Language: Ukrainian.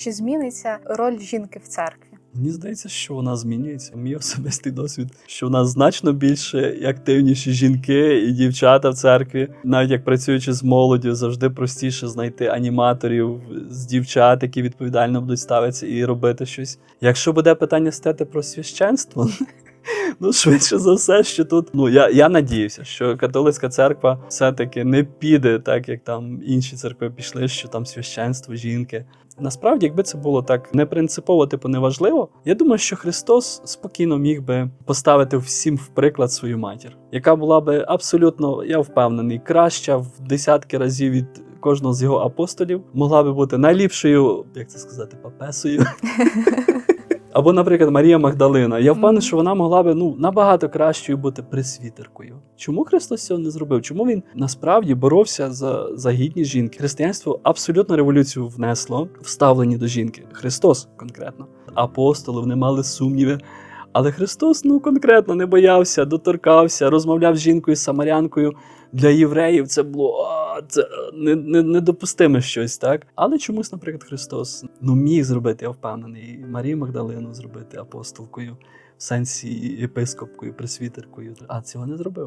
Чи зміниться роль жінки в церкві? Мені здається, що вона змінюється. Мій особистий досвід, що в нас значно більше і активніші жінки і дівчата в церкві, навіть як працюючи з молоддю, завжди простіше знайти аніматорів з дівчат, які відповідально будуть ставитися і робити щось. Якщо буде питання стати про священство. Ну, швидше за все, що тут. Ну я, я надіюся, що католицька церква все-таки не піде, так як там інші церкви пішли, що там священство, жінки. Насправді, якби це було так не принципово, типу неважливо, я думаю, що Христос спокійно міг би поставити всім в приклад свою матір, яка була би абсолютно, я впевнений, краща в десятки разів від кожного з його апостолів, могла би бути найліпшою, як це сказати, папесою. Або, наприклад, Марія Магдалина. Я впевнений, що вона могла би ну набагато кращою бути присвітеркою. Чому Христос цього не зробив? Чому він насправді боровся за, за гідність жінки? Християнство абсолютно революцію внесло в ставленні до жінки. Христос конкретно. Апостоли вони мали сумніви. Але Христос ну конкретно не боявся, доторкався, розмовляв з жінкою, з самарянкою. Для євреїв це було це не, не, допустиме щось, так? Але чомусь, наприклад, Христос ну міг зробити, я впевнений, Марію Магдалину зробити апостолкою, в сенсі єпископкою, пресвітеркою. А цього не зробив.